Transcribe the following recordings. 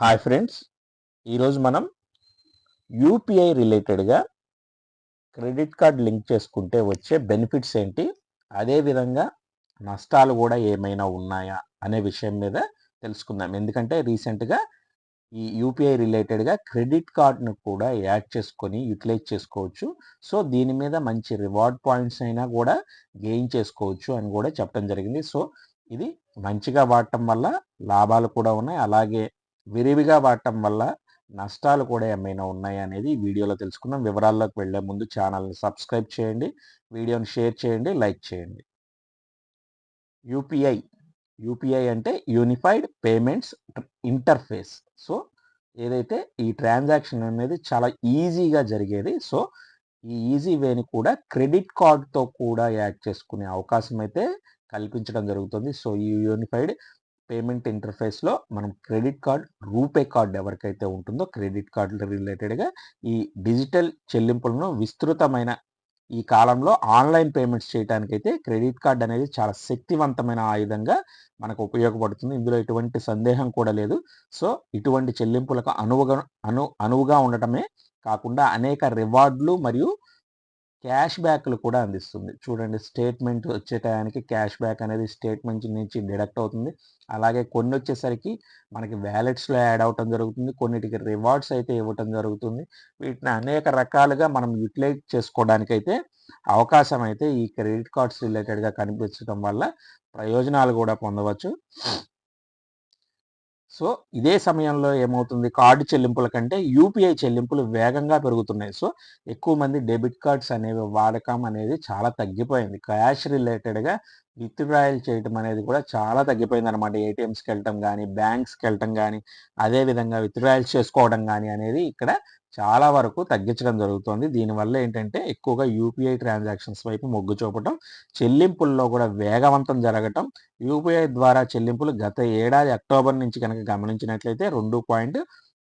Hi friends. ఈరోజు మనం UPI రిలేటెడ్గా క్రెడిట్ కార్డ్ లింక్ చేసుకుంటే వచ్చే బెనిఫిట్స్ ఏంటి? అదేవిధంగా నష్టాలు కూడా ఏమైనా ఉన్నాయా అనే విషయం మీద తెలుసుకుందాం. ఎందుకంటే రీసెంట్గా ఈ యూపీఐ రిలేటెడ్గా క్రెడిట్ కార్డ్ను కూడా యాడ్ చేసుకొని యూటిలైజ్ చేసుకోవచ్చు. సో దీని మీద మంచి రివార్డ్ పాయింట్స్ అయినా కూడా గెయిన్ చేసుకోవచ్చు అని కూడా చెప్పడం జరిగింది. సో ఇది మంచిగా వాడటం వల్ల లాభాలు కూడా ఉన్నాయి. అలాగే విరివిగా వాడటం వల్ల నష్టాలు కూడా ఏమైనా ఉన్నాయా అనేది ఈ వీడియోలో తెలుసుకుందాం. వివరాల్లోకి వెళ్ళే ముందు ఛానల్ని సబ్స్క్రైబ్ చేయండి. వీడియోని షేర్ చేయండి లైక్ చేయండి. యూపీఐ యూపీఐ అంటే యూనిఫైడ్ పేమెంట్స్ ఇంటర్ఫేస్. సో ఏదైతే ఈ ట్రాన్సాక్షన్ అనేది చాలా ఈజీగా జరిగేది సో ఈ ఈజీ వేని కూడా క్రెడిట్ కార్డ్తో కూడా యాడ్ చేసుకునే అవకాశం అయితే కల్పించడం జరుగుతుంది. సో ఈ యూనిఫైడ్ పేమెంట్ ఇంటర్ఫేస్లో మనం క్రెడిట్ కార్డ్ రూపే కార్డ్ ఎవరికైతే ఉంటుందో క్రెడిట్ కార్డు రిలేటెడ్గా ఈ డిజిటల్ చెల్లింపులను విస్తృతమైన ఈ కాలంలో ఆన్లైన్ పేమెంట్స్ చేయడానికైతే క్రెడిట్ కార్డ్ అనేది చాలా శక్తివంతమైన ఆయుధంగా మనకు ఉపయోగపడుతుంది. ఇందులో ఎటువంటి సందేహం కూడా లేదు. సో ఇటువంటి చెల్లింపులకు అనువుగా అను అనువుగా ఉండటమే కాకుండా అనేక రివార్డులు మరియు క్యాష్ బ్యాక్లు కూడా అందిస్తుంది. చూడండి స్టేట్మెంట్ వచ్చే టయానికి క్యాష్ బ్యాక్ అనేది స్టేట్మెంట్ నుంచి డిడక్ట్ అవుతుంది. అలాగే కొన్ని వచ్చేసరికి మనకి వ్యాలెట్స్లో యాడ్ అవటం జరుగుతుంది. కొన్నిటికి రివార్డ్స్ అయితే ఇవ్వటం జరుగుతుంది. వీటిని అనేక రకాలుగా మనం యూటిలైజ్ చేసుకోవడానికైతే అవకాశం అయితే ఈ క్రెడిట్ కార్డ్స్ రిలేటెడ్గా కనిపించడం వల్ల ప్రయోజనాలు కూడా పొందవచ్చు. సో ఇదే సమయంలో ఏమవుతుంది? కార్డు చెల్లింపుల కంటే యూపీఐ చెల్లింపులు వేగంగా పెరుగుతున్నాయి. సో ఎక్కువ మంది డెబిట్ కార్డ్స్ అనేవి వాడకం అనేది చాలా తగ్గిపోయింది. క్యాష్ రిలేటెడ్గా విత్డ్రాయల్ చేయటం అనేది కూడా చాలా తగ్గిపోయింది అనమాట ఏటీఎంస్కి వెళ్ళటం కానీ బ్యాంక్స్కి వెళ్ళటం కానీ అదేవిధంగా విత్డ్రాయల్స్ చేసుకోవడం కానీ అనేది ఇక్కడ చాలా వరకు తగ్గించడం జరుగుతుంది. దీనివల్ల ఏంటంటే ఎక్కువగా యూపీఐ ట్రాన్సాక్షన్స్ వైపు మొగ్గు చూపటం చెల్లింపుల్లో కూడా వేగవంతం జరగటం యూపీఐ ద్వారా చెల్లింపులు గత ఏడాది అక్టోబర్ నుంచి కనుక గమనించినట్లయితే రెండు పాయింట్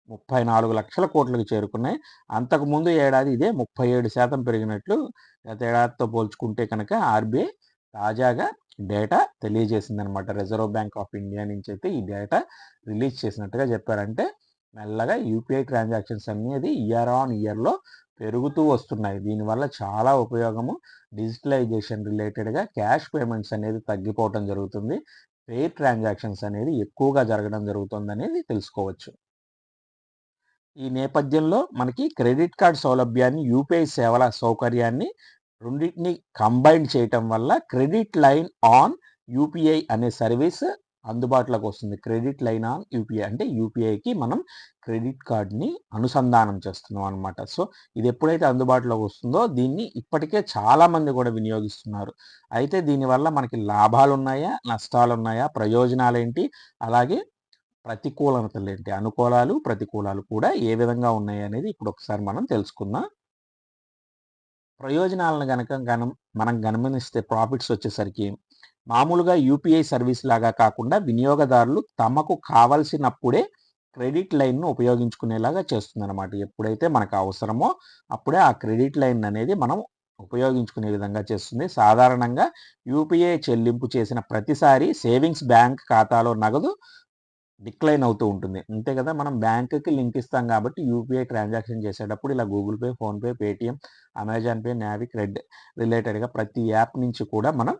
ముప్పై నాలుగు లక్షల కోట్లకు చేరుకున్నాయి. అంతకుముందు ఏడాది ఇదే ముప్పై ఏడు శాతం పెరిగినట్లు గత ఏడాదితో పోల్చుకుంటే కనుక ఆర్బీఐ తాజాగా డేటా తెలియజేసిందనమాట. రిజర్వ్ బ్యాంక్ ఆఫ్ ఇండియా నుంచి అయితే ఈ డేటా రిలీజ్ చేసినట్టుగా చెప్పారంటే మెల్లగా యూపీఐ ట్రాన్సాక్షన్స్ అనేది ఇయర్ ఆన్ ఇయర్లో పెరుగుతూ వస్తున్నాయి. దీనివల్ల చాలా ఉపయోగము. డిజిటలైజేషన్ రిలేటెడ్గా క్యాష్ పేమెంట్స్ అనేది తగ్గిపోవటం జరుగుతుంది. ఫెయిర్ ట్రాన్సాక్షన్స్ అనేది ఎక్కువగా జరగడం జరుగుతుంది అనేది తెలుసుకోవచ్చు. ఈ నేపథ్యంలో మనకి క్రెడిట్ కార్డ్ సౌలభ్యాన్ని యూపీఐ సేవల సౌకర్యాన్ని రెండింటిని కంబైన్ చేయటం వల్ల క్రెడిట్ లైన్ ఆన్ యూపీఐ అనే సర్వీస్ అందుబాటులోకి వస్తుంది. క్రెడిట్ లైన్ ఆన్ యూపీఐ అంటే యూపీఐకి మనం క్రెడిట్ కార్డ్ని అనుసంధానం చేస్తున్నాం అనమాట సో ఇది ఎప్పుడైతే అందుబాటులోకి వస్తుందో దీన్ని ఇప్పటికే చాలామంది కూడా వినియోగిస్తున్నారు. అయితే దీనివల్ల మనకి లాభాలు ఉన్నాయా నష్టాలు ఉన్నాయా ప్రయోజనాలు ఏంటి అలాగే ప్రతికూలతలు ఏంటి అనుకూలాలు ప్రతికూలాలు కూడా ఏ విధంగా ఉన్నాయి అనేది ఇప్పుడు ఒకసారి మనం తెలుసుకుందాం. ప్రయోజనాలను కనుక గనం మనం గమనిస్తే ప్రాఫిట్స్ వచ్చేసరికి మామూలుగా యూపీఐ సర్వీస్ లాగా కాకుండా వినియోగదారులు తమకు కావలసినప్పుడే క్రెడిట్ లైన్ను ఉపయోగించుకునేలాగా చేస్తుందన్నమాట. ఎప్పుడైతే మనకు అవసరమో అప్పుడే ఆ క్రెడిట్ లైన్ అనేది మనం ఉపయోగించుకునే విధంగా చేస్తుంది. సాధారణంగా యూపీఐ చెల్లింపు చేసిన ప్రతిసారి సేవింగ్స్ బ్యాంక్ ఖాతాలో నగదు డిక్లైన్ అవుతూ ఉంటుంది. అంతే కదా! మనం బ్యాంకుకి లింక్ ఇస్తాం కాబట్టి యూపీఐ ట్రాన్సాక్షన్ చేసేటప్పుడు ఇలా Google Pay PhonePe Paytm Amazon Pay Navi CRED రిలేటెడ్గా ప్రతి యాప్ నుంచి కూడా మనం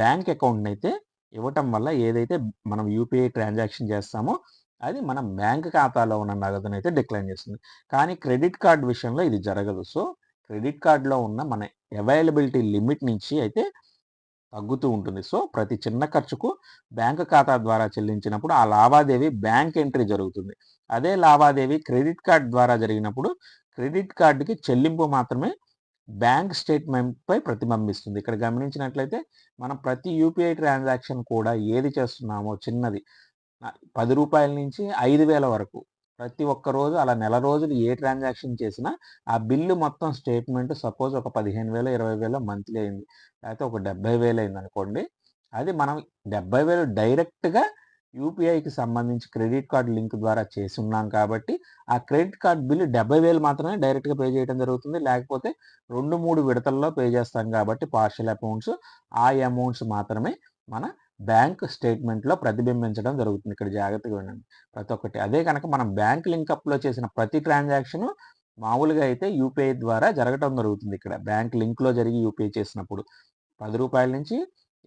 బ్యాంక్ అకౌంట్ని అయితే ఇవ్వటం వల్ల ఏదైతే మనం యూపీఐ ట్రాన్సాక్షన్ చేస్తామో అది మన బ్యాంక్ ఖాతాలో ఉన్న నగదును అయితే డిక్లైన్ చేస్తుంది. కానీ క్రెడిట్ కార్డ్ విషయంలో ఇది జరగదు. సో క్రెడిట్ కార్డులో ఉన్న మన అవైలబిలిటీ లిమిట్ నుంచి అయితే తగ్గుతూ ఉంటుంది. సో ప్రతి చిన్న ఖర్చుకు బ్యాంకు ఖాతా ద్వారా చెల్లించినప్పుడు ఆ లావాదేవీ బ్యాంక్ ఎంట్రీ జరుగుతుంది. అదే లావాదేవీ క్రెడిట్ కార్డ్ ద్వారా జరిగినప్పుడు క్రెడిట్ కార్డుకి చెల్లింపు మాత్రమే బ్యాంక్ స్టేట్మెంట్పై ప్రతిబింబిస్తుంది. ఇక్కడ గమనించినట్లయితే మనం ప్రతి యూపీఐ ట్రాన్సాక్షన్ కూడా ఏది చేస్తున్నామో చిన్నది. పది రూపాయల నుంచి ఐదు వేల వరకు ప్రతి ఒక్క రోజు అలా నెల రోజులు ఏ ట్రాన్సాక్షన్ చేసినా ఆ బిల్లు మొత్తం స్టేట్మెంట్ సపోజ్ ఒక పదిహేను వేలు ఇరవై వేలు మంత్లీ అయింది. లేకపోతే ఒక డెబ్బై వేలు అయింది అనుకోండి. అది మనం డెబ్బై వేలు డైరెక్ట్గా యూపీఐకి సంబంధించి క్రెడిట్ కార్డ్ లింక్ ద్వారా చేసి ఉన్నాం కాబట్టి ఆ క్రెడిట్ కార్డ్ బిల్లు డెబ్బై వేలు మాత్రమే డైరెక్ట్గా పే చేయడం జరుగుతుంది. లేకపోతే రెండు మూడు విడతల్లో పే చేస్తాం కాబట్టి పార్షల్ అమౌంట్స్ ఆ అమౌంట్స్ మాత్రమే మన బ్యాంక్ స్టేట్మెంట్లో ప్రతిబింబించడం జరుగుతుంది. ఇక్కడ జాగ్రత్తగా వినండి. ప్రతి ఒక్కటి. అదే కనుక మనం బ్యాంక్ లింకప్లో చేసిన ప్రతి ట్రాన్సాక్షన్ మామూలుగా అయితే యూపీఐ ద్వారా జరగటం జరుగుతుంది ఇక్కడ. బ్యాంక్ లింక్లో జరిగి యూపీఐ చేసినప్పుడు. పది రూపాయల నుంచి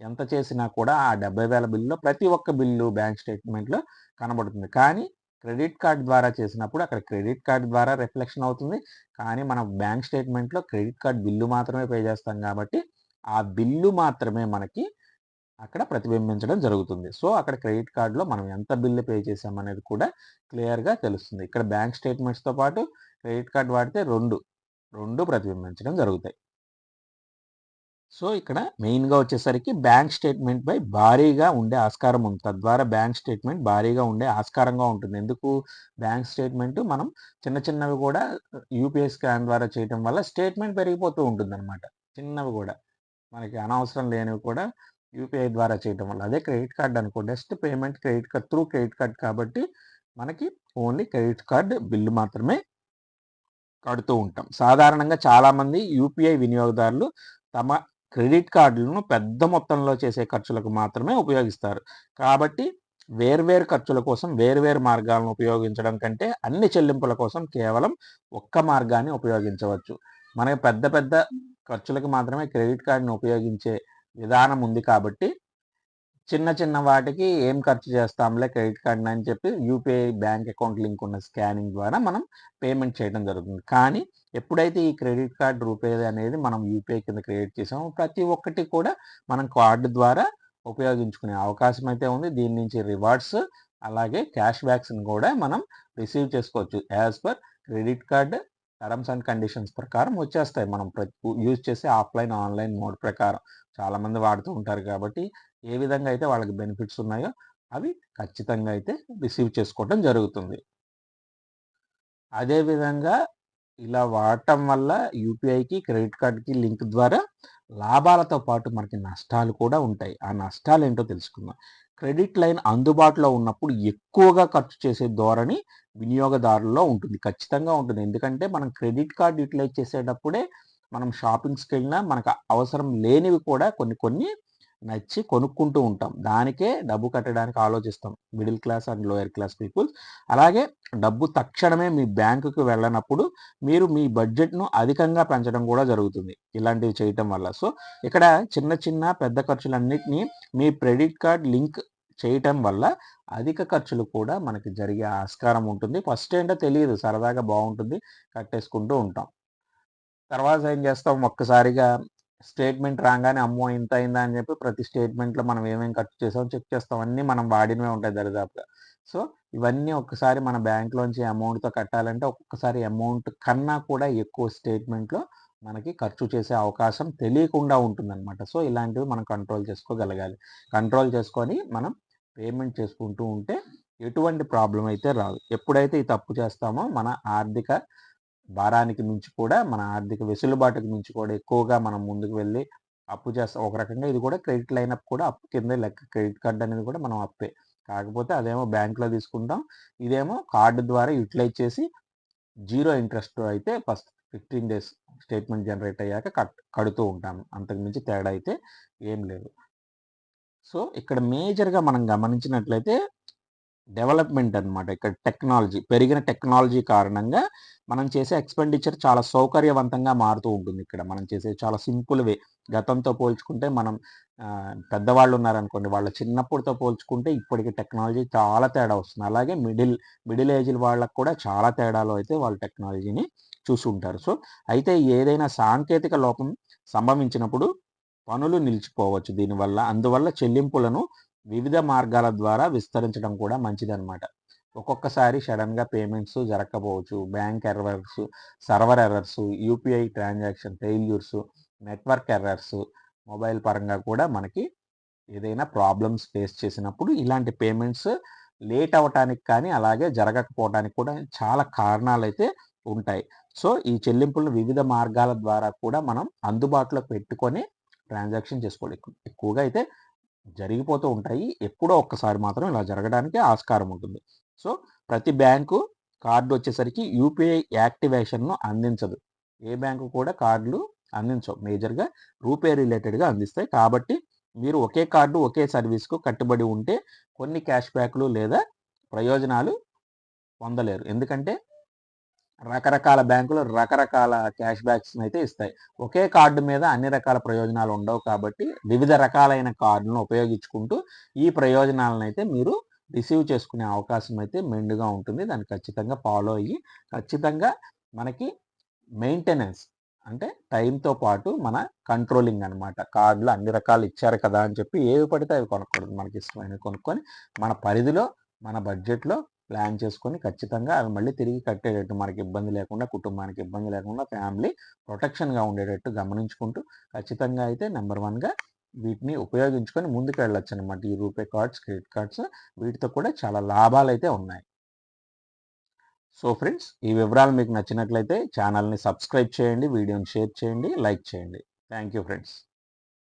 ఎంత చేసినా కూడా ఆ డెబ్బై వేల బిల్లులో ప్రతి ఒక్క బిల్లు బ్యాంక్ స్టేట్మెంట్లో కనబడుతుంది. కానీ క్రెడిట్ కార్డ్ ద్వారా చేసినప్పుడు అక్కడ క్రెడిట్ కార్డ్ ద్వారా రిఫ్లెక్షన్ అవుతుంది. కానీ మనం బ్యాంక్ స్టేట్మెంట్లో క్రెడిట్ కార్డ్ బిల్లు మాత్రమే పే చేస్తాం కాబట్టి ఆ బిల్లు మాత్రమే మనకి అక్కడ ప్రతిబింబించడం జరుగుతుంది. సో అక్కడ క్రెడిట్ కార్డులో మనం ఎంత బిల్లు పే చేసామనేది కూడా క్లియర్గా తెలుస్తుంది. ఇక్కడ బ్యాంక్ స్టేట్మెంట్స్తో పాటు క్రెడిట్ కార్డు వాడితే రెండు రెండు ప్రతిబింబించడం జరుగుతాయి. సో ఇక్కడ మెయిన్గా వచ్చేసరికి బ్యాంక్ స్టేట్మెంట్ పై భారీగా ఉండే ఆస్కారం ఉంది. తద్వారా బ్యాంక్ స్టేట్మెంట్ భారీగా ఉండే ఆస్కారంగా ఉంటుంది. ఎందుకు? బ్యాంక్ స్టేట్మెంట్ మనం చిన్న చిన్నవి కూడా యూపీఐ స్కాన్ ద్వారా చేయటం వల్ల స్టేట్మెంట్ పెరిగిపోతూ ఉంటుంది అనమాట చిన్నవి కూడా. మనకి అనవసరం లేనివి కూడా యూపీఐ ద్వారా చేయడం వల్ల. అదే క్రెడిట్ కార్డ్ అనుకో next payment credit card through credit card కాబట్టి మనకి ఓన్లీ క్రెడిట్ కార్డ్ బిల్లు మాత్రమే కడుతూ ఉంటాం. సాధారణంగా చాలామంది యూపీఐ వినియోగదారులు తమ క్రెడిట్ కార్డులను పెద్ద మొత్తంలో చేసే ఖర్చులకు మాత్రమే ఉపయోగిస్తారు. కాబట్టి వేర్వేరు ఖర్చుల కోసం వేర్వేరు మార్గాలను ఉపయోగించడం కంటే అన్ని చెల్లింపుల కోసం కేవలం ఒక్క మార్గాన్ని ఉపయోగించవచ్చు. మనకి పెద్ద పెద్ద ఖర్చులకు మాత్రమే క్రెడిట్ కార్డును ఉపయోగించే విధానం ఉంది కాబట్టి చిన్న చిన్న వాటికి ఏం ఖర్చు చేస్తాంలే క్రెడిట్ కార్డ్ అని చెప్పి యూపీఐ బ్యాంక్ అకౌంట్ లింక్ ఉన్న స్కానింగ్ ద్వారా మనం పేమెంట్ చేయడం జరుగుతుంది. కానీ ఎప్పుడైతే ఈ క్రెడిట్ కార్డ్ రూపే అనేది మనం యూపీఐ కింద క్రియేట్ చేసామో ప్రతి ఒక్కటి కూడా మనం కార్డు ద్వారా ఉపయోగించుకునే అవకాశం అయితే ఉంది. దీని నుంచి రివార్డ్స్ అలాగే క్యాష్ బ్యాక్స్ని కూడా మనం రిసీవ్ చేసుకోవచ్చు. As per credit card terms and conditions ప్రకారం వచ్చేస్తాయి. మనం యూజ్ చేసే ఆఫ్లైన్ ఆన్లైన్ మోడ్ ప్రకారం. చాలామంది వాడుతూ ఉంటారు కాబట్టి ఏ విధంగా అయితే వాళ్ళకి బెనిఫిట్స్ ఉన్నాయో అవి ఖచ్చితంగా అయితే రిసీవ్ చేసుకోవడం జరుగుతుంది. అదేవిధంగా ఇలా వాడటం వల్ల యూపీఐకి క్రెడిట్ కార్డ్కి లింక్ ద్వారా లాభాలతో పాటు మనకి నష్టాలు కూడా ఉంటాయి. ఆ నష్టాలు ఏంటో తెలుసుకుందాం. క్రెడిట్ లైన్ అందుబాటులో ఉన్నప్పుడు ఎక్కువగా ఖర్చు చేసే ధోరణి వినియోగదారుల్లో ఉంటుంది. ఖచ్చితంగా ఉంటుంది. ఎందుకంటే మనం క్రెడిట్ కార్డ్ యూటిలైజ్ చేసేటప్పుడే మనం షాపింగ్స్కి వెళ్ళినా మనకు అవసరం లేనివి కూడా కొన్ని కొన్ని నచ్చి కొనుక్కుంటూ ఉంటాం. దానికే డబ్బు కట్టడానికి ఆలోచిస్తాం. Middle class and lower class peoples అలాగే డబ్బు తక్షణమే మీ బ్యాంకుకి వెళ్ళనప్పుడు మీరు మీ బడ్జెట్ను అధికంగా పెంచడం కూడా జరుగుతుంది. ఇలాంటివి చేయటం వల్ల. సో ఇక్కడ చిన్న చిన్న పెద్ద ఖర్చులన్నింటినీ మీ క్రెడిట్ కార్డ్ లింక్ చేయటం వల్ల అధిక ఖర్చులు కూడా మనకి జరిగే ఆస్కారం ఉంటుంది. ఫస్ట్ ఏంటో తెలియదు. సరదాగా బాగుంటుంది. కట్టేసుకుంటూ ఉంటాం. తర్వాత ఏం చేస్తాం? ఒక్కసారిగా స్టేట్మెంట్ రాగానే అమ్మో! ఇంత అయిందా అని చెప్పి ప్రతి స్టేట్మెంట్లో మనం ఏమేమి ఖర్చు చేసాం చెక్ చేస్తాం. అన్నీ మనం వాడినవే ఉంటాయి దరిదాపుగా. సో ఇవన్నీ ఒక్కసారి మన బ్యాంక్లోంచి అమౌంట్తో కట్టాలంటే ఒక్కొక్కసారి అమౌంట్ కన్నా కూడా ఎక్కువ స్టేట్మెంట్లో మనకి ఖర్చు చేసే అవకాశం తెలియకుండా ఉంటుందన్నమాట. సో ఇలాంటివి మనం కంట్రోల్ చేసుకోగలగాలి. కంట్రోల్ చేసుకొని మనం పేమెంట్ చేసుకుంటూ ఉంటే ఎటువంటి ప్రాబ్లం అయితే రాదు. ఎప్పుడైతే ఈ తప్పు చేస్తామో మన ఆర్థిక భారానికి మించి కూడా మన ఆర్థిక వెసులుబాటుకి మించి కూడా ఎక్కువగా మనం ముందుకు వెళ్ళి అప్పు చేస్తాం ఒక రకంగా ఇది కూడా క్రెడిట్ లైనప్ కూడా అప్పు కింద లెక్క క్రెడిట్ కార్డ్ అనేది కూడా మనం అప్పే. కాకపోతే అదేమో బ్యాంక్లో తీసుకుంటాం ఇదేమో కార్డు ద్వారా యూటిలైజ్ చేసి జీరో ఇంట్రెస్ట్ అయితే first fifteen days statement generate అయ్యాక కట్ కడుతూ ఉంటాము అంతకుమించి తేడా అయితే ఏం లేదు. సో ఇక్కడ మేజర్గా మనం గమనించినట్లయితే డెవలప్మెంట్ అనమాట ఇక్కడ టెక్నాలజీ పెరిగిన టెక్నాలజీ కారణంగా మనం చేసే ఎక్స్పెండిచర్ చాలా సౌకర్యవంతంగా మారుతూ ఉంటుంది ఇక్కడ. మనం చేసే చాలా సింపుల్ వే. గతంతో పోల్చుకుంటే మనం పెద్దవాళ్ళు ఉన్నారనుకోండి వాళ్ళ చిన్నప్పుడుతో పోల్చుకుంటే ఇప్పటికి టెక్నాలజీ చాలా తేడా వస్తుంది. అలాగే మిడిల్ మిడిల్ ఏజ్ వాళ్ళకు కూడా చాలా తేడాలు అయితే వాళ్ళు టెక్నాలజీని చూసుంటారు సో అయితే ఏదైనా సాంకేతిక లోపం సంభవించినప్పుడు పనులు నిలిచిపోవచ్చు దీనివల్ల. అందువల్ల చెల్లింపులను వివిధ మార్గాల ద్వారా విస్తరించడం కూడా మంచిదన్నమాట. ఒక్కొక్కసారి సడన్గా పేమెంట్స్ జరగకపోవచ్చు bank errors server errors UPI transaction failures network errors mobile పరంగా కూడా మనకి ఏదైనా ప్రాబ్లమ్స్ ఫేస్ చేసినప్పుడు ఇలాంటి పేమెంట్స్ లేట్ అవ్వటానికి కానీ అలాగే జరగకపోవడానికి కూడా చాలా కారణాలు అయితే ఉంటాయి. సో ఈ చెల్లింపులను వివిధ మార్గాల ద్వారా కూడా మనం అందుబాటులో పెట్టుకొని ట్రాన్సాక్షన్ చేసుకోవాలి. ఎక్కువగా అయితే జరిగిపోతూ ఉంటాయి. ఎప్పుడో ఒక్కసారి మాత్రం ఇలా జరగడానికి ఆస్కారం ఉంటుంది. సో ప్రతి బ్యాంకు కార్డు వచ్చేసరికి యూపీఐ యాక్టివేషన్ను అందించదు. ఏ బ్యాంకు కూడా కార్డులు అందించవు. మేజర్గా రూపే రిలేటెడ్గా అందిస్తాయి. కాబట్టి మీరు ఒకే కార్డు ఒకే సర్వీస్కు కట్టుబడి ఉంటే కొన్ని క్యాష్ బ్యాక్లు లేదా ప్రయోజనాలు పొందలేరు. ఎందుకంటే రకరకాల బ్యాంకులు రకరకాల క్యాష్ బ్యాక్స్ అయితే ఇస్తాయి. ఒకే కార్డు మీద అన్ని రకాల ప్రయోజనాలు ఉండవు కాబట్టి వివిధ రకాలైన కార్డులను ఉపయోగించుకుంటూ ఈ ప్రయోజనాలను అయితే మీరు రిసీవ్ చేసుకునే అవకాశం అయితే మెండుగా ఉంటుంది. దాన్ని ఖచ్చితంగా ఫాలో అయ్యి ఖచ్చితంగా మనకి మెయింటెనెన్స్ అంటే టైంతో పాటు మన కంట్రోలింగ్ అనమాట కార్డులు అన్ని రకాలు ఇచ్చారు కదా అని చెప్పి ఏవి పడితే అవి కొనకూడదు మనకి ఇష్టమైనవి కొనుక్కొని మన పరిధిలో మన బడ్జెట్లో ప్లాన్ చేసుకొని ఖచ్చితంగా అవి మళ్ళీ తిరిగి కట్టేటట్టు మనకి ఇబ్బంది లేకుండా కుటుంబానికి ఇబ్బంది లేకుండా ఫ్యామిలీ ప్రొటెక్షన్గా ఉండేటట్టు గమనించుకుంటూ ఖచ్చితంగా అయితే నెంబర్ వన్గా వీటిని ఉపయోగించుకొని ముందుకు వెళ్ళొచ్చు అనమాట ఈ రూపే కార్డ్స్ క్రెడిట్ కార్డ్స్ వీటితో కూడా చాలా లాభాలు అయితే ఉన్నాయి. సో ఫ్రెండ్స్ ఈ వివరాలు మీకు నచ్చినట్లయితే ఛానల్ని సబ్స్క్రైబ్ చేయండి వీడియోని షేర్ చేయండి లైక్ చేయండి. Thank you friends.